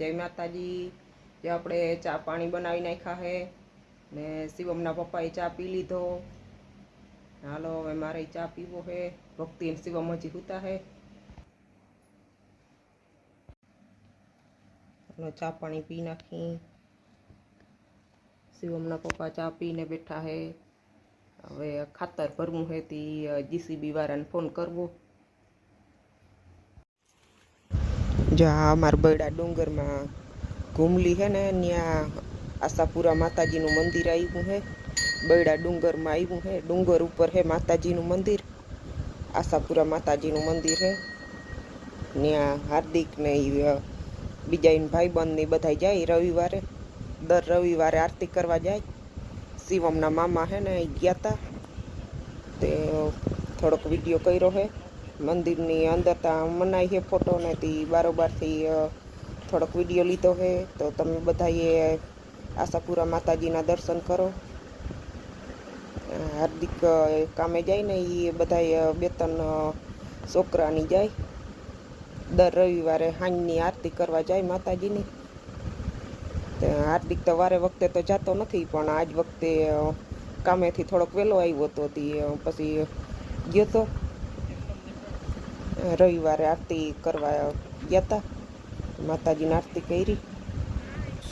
જય માતાજી જે આપણે ચા પાણી બનાવી નાખ્યા હે. ને શિવમના પપ્પાએ ચા પી લીધો. હાલો, હવે મારે ચા પીવો હે. ભક્તિ શિવમ હજી સૂતા હે. ચા પાણી પી નાખી. શિવમના પપ્પા ચા પીને બેઠા હે. હવે ખાતર ભરવું હે તી જીસીબી વાળાને ફોન કરવો. જો આ અમારા ડુંગરમાં ઘૂમલી હે ને ત્યાં આશાપુરા માતાજીનું મંદિર આવ્યું હે. બરડા ડુંગરમાં આવ્યું હે. ડુંગર ઉપર હે માતાજીનું મંદિર. આશાપુરા માતાજીનું મંદિર હે. ત્યાં હાર્દિક ને બીજા એને ભાઈબંધ ને બધા જાય રવિવારે. દર રવિવારે આરતી કરવા જાય. શિવમના મામા હે ને ગયા હતા તે થોડોક વીડિયો કર્યો હે. મંદિરની અંદર ત્યાં મનાઈ છે ફોટો ને તે બારોબારથી થોડોક વીડિયો લીધો છે તો તમે બધાએ આશાપુરા માતાજીના દર્શન કરો. હાર્દિક કામે જાય ને એ બધા બે ત્રણ છોકરાની જાય. દર રવિવારે સાંજની આરતી કરવા જાય માતાજીની. હાર્દિક તો વારે વખતે તો જતો નથી, પણ આજ વખતે કામેથી થોડોક વહેલો આવ્યો હતો તે પછી ગયો તો. રવિવારે આરતી કરવા ગયા હતા માતાજીની આરતી કરી.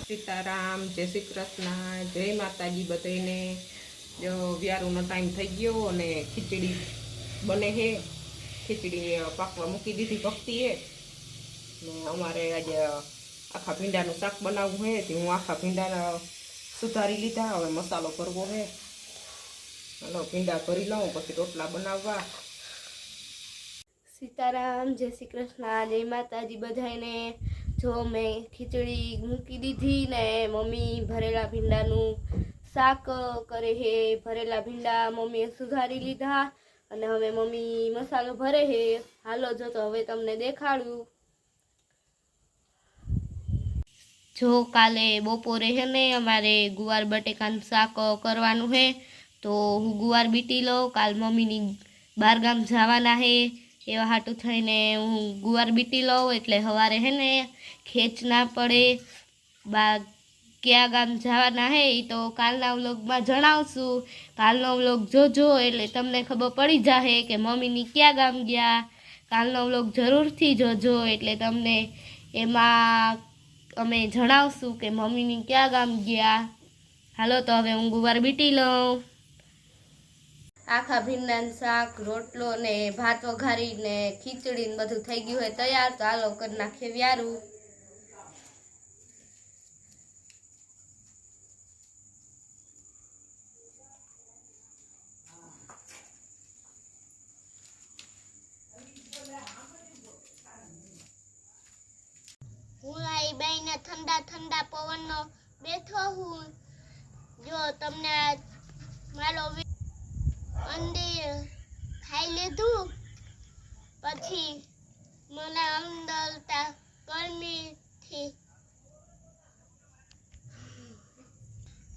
સીતારામ, જય શ્રી કૃષ્ણ, જય માતાજી બધાને જો વ્યારુનો ટાઈમ થઈ ગયો અને ખીચડી બને છે. ખીચડી પાકવા મૂકી દીધી ભક્તિએ. ને અમારે આજે આખા ભીંડાનું શાક બનાવવું છે. તે હું આખા ભીંડા સુધારી લીધા. હવે મસાલો ભરવો છે. ચાલો ભીંડા ભરી લઉં, પછી રોટલા બનાવવા. સીતારામ, જય શ્રી કૃષ્ણ, જય માતાજી બધાને જો મેં ખીચડી મૂકી દીધી ને મમ્મી ભરેલા ભીંડાનું શાક કરે હે, ભરેલા ભીંડા મમ્મીએ સુધારી લીધા અને હવે મમ્મી મસાલો ભરે છે હાલો, જો તો હવે તમને દેખાડું. જો કાલે બપોરે છે ને અમારે ગુવાર બટેકાનું શાક કરવાનું છે તો હું ગુવાર બીટી લઉં. કાલ મમ્મીની બહારગામ જવાના છે એવા હાટું થઈને હું ગુવાર બીટી લઉં એટલે સવારે હે ને ખેંચ ના પડે. બા કયા ગામ જવાના હે એ તો કાલના વ્લોગમાં જણાવશું. કાલનો વ્લોગ જોજો એટલે તમને ખબર પડી જાહે કે મમ્મીની ક્યાં ગામ ગયા. કાલનો વ્લોગ જરૂરથી જોજો એટલે તમને એમાં અમે જણાવશું કે મમ્મીની ક્યાં ગામ ગયા. હાલો તો હવે હું ગુવાર બીટી લઉં. આખા ભીંડાનું શાક, રોટલો ને ભાત વઘારીને ખીચડી ને બધું થઈ ગયું હોય તૈયાર, તો આલો કરી નાખીએ વ્યારું. બાઈને ઠંડા ઠંડા પવનનો બેઠો હું. જો તમને મારો અંદે ખાઈ લીધું. પછી મને અંદર ગરમીથી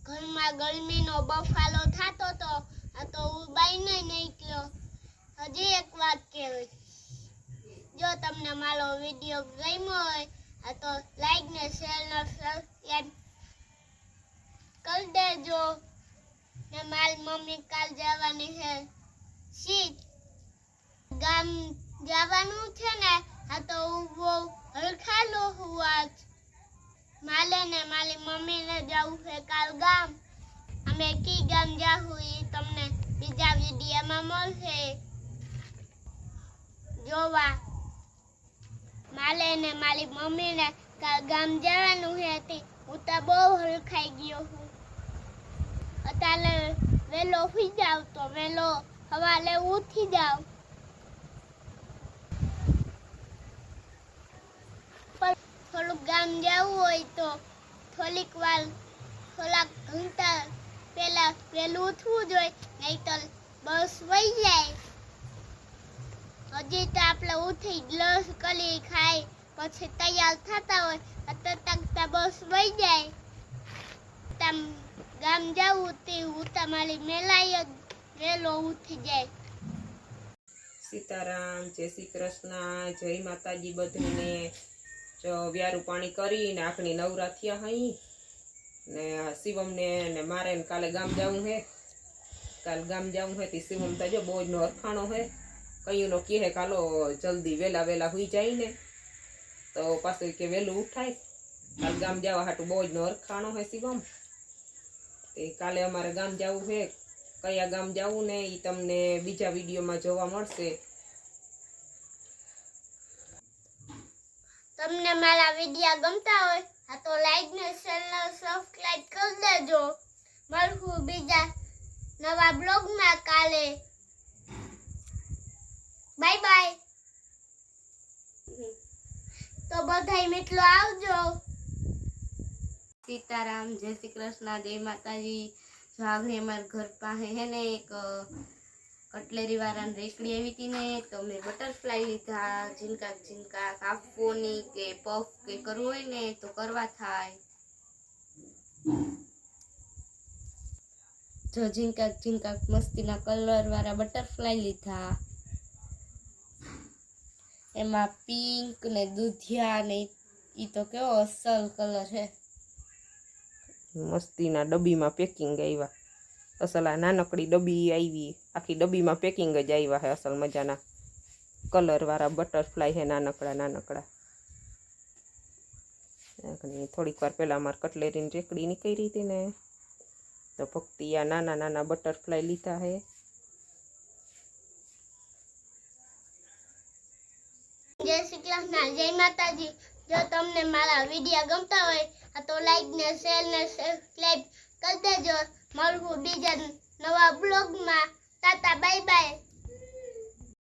ઘરમાં ગરમીનો બફાલો થતો તો આ તો ઉબાઈને નીકળ્યો. હજી એક વાત કહેવી. જો તમને મારો વીડિયો ગમ્યો હોય, આ તો લાઈક ને શેર ને સબસ્ક્રાઈબ કરી દેજો. મારી મમ્મી કાલ જવાની છે. શીત. ગામ જવાનું છે ને, હા તો હું બહુ હલખાલો હું આજ. માલે ને મારી મમ્મીને જવું છે કાલ ગામ. અમે કી ગામ જાહું એ તમને બીજા વિડીયોમાં મળશે. જોવા. માલે ને મારી મમ્મીને કાલ ગામ જવાનું છે હું તો બહુ હલખાઈ ગયો છું. અત્યારે વહેલો ઉઠી જાવ તો વહેલો સવારે ઉઠી જાવ થોડુંક ગામ જવું હોય તો થોડીક વાર થોડાક ઘંટા પહેલા વહેલું ઉઠવું જોઈએ નહીં તો બસ વહી જાય. હજી તો આપણે ઉઠી ગ્લસ કરી ખાઈ, પછી તૈયાર થતા હોય, અત્યારે બસ વહી જાય. ગામ જાવું તે હું તમારી મેલાય વેલો ઉઠી જાય. સીતારામ, જય શ્રી કૃષ્ણ, જય માતાજી બધાને. જો વ્યારું પાણી કરીને આખણી નવરા થયા હઈ. ને શિવમ ને મારે કાલે ગામ જવું હે. કાલ ગામ જવું હે તે શિવમ તો જો બોજ નો અરખાણો હે. કયું નો કહે કાલો જલ્દી વેલા વેલા હોઈ જાય ને. તો પાછું કે વહેલું ઉઠાય. કાલ ગામ જવા હાટું બોજ નો અરખાણો હે શિવમ. તે કાલે અમારે ગામ જવું છે. કયા ગામ જવું ને એ તમને બીજા વિડીયોમાં જોવા મળશે. તમને મારા વીડિયો ગમતા હોય આ તો લાઈક ને ચેનલ સબસ્ક્રાઇબ કરી દેજો. મળશું બીજા નવા બ્લોગમાં કાલે. બાય બાય તો બધાય મિત્રો આવજો. સીતારામ, જય શ્રી કૃષ્ણ જય માતાજી જો આગળ અમારા ઘર પાસે. હે ને એક કટલેરી વાળાને રેકડી આવી હતી ને, તો મેં બટરફ્લાય લીધા ઝીણકા ઝીણકા કાપવાની કે પફ કે કરવું હોય ને, તો કરવા થાય. જો ઝીણકા ઝીણકા મસ્તીના કલર વાળા બટરફ્લાય લીધા. એમાં પિંક ને દૂધિયા ને એ તો કેવો અસલ કલર છે. મસ્તીના ડબ્બીમાં પેકિંગ આવ્યા. અસલ આ નાનકડી ડબ્બી આવી. આખી ડબ્બીમાં પેકિંગ જ આવ્યા હે અસલ મજાના. કલર વાળા બટરફ્લાય હે નાનકડા નાનકડા. થોડીક વાર પહેલા અમારે કટલેરીની રેકડી નીકળી હતી ને. તો ભક્તિ આ નાના નાના બટરફ્લાય લીધા હે. જય શ્રી કૃષ્ણ, જય માતાજી. જો તમને મારા વીડિયો ગમતા હોય તો લાઈક ને શેર ને સબસ્ક્રાઈબ કરી દેજો. મળવું બીજા નવા બ્લોગમાં તાતા બાય બાય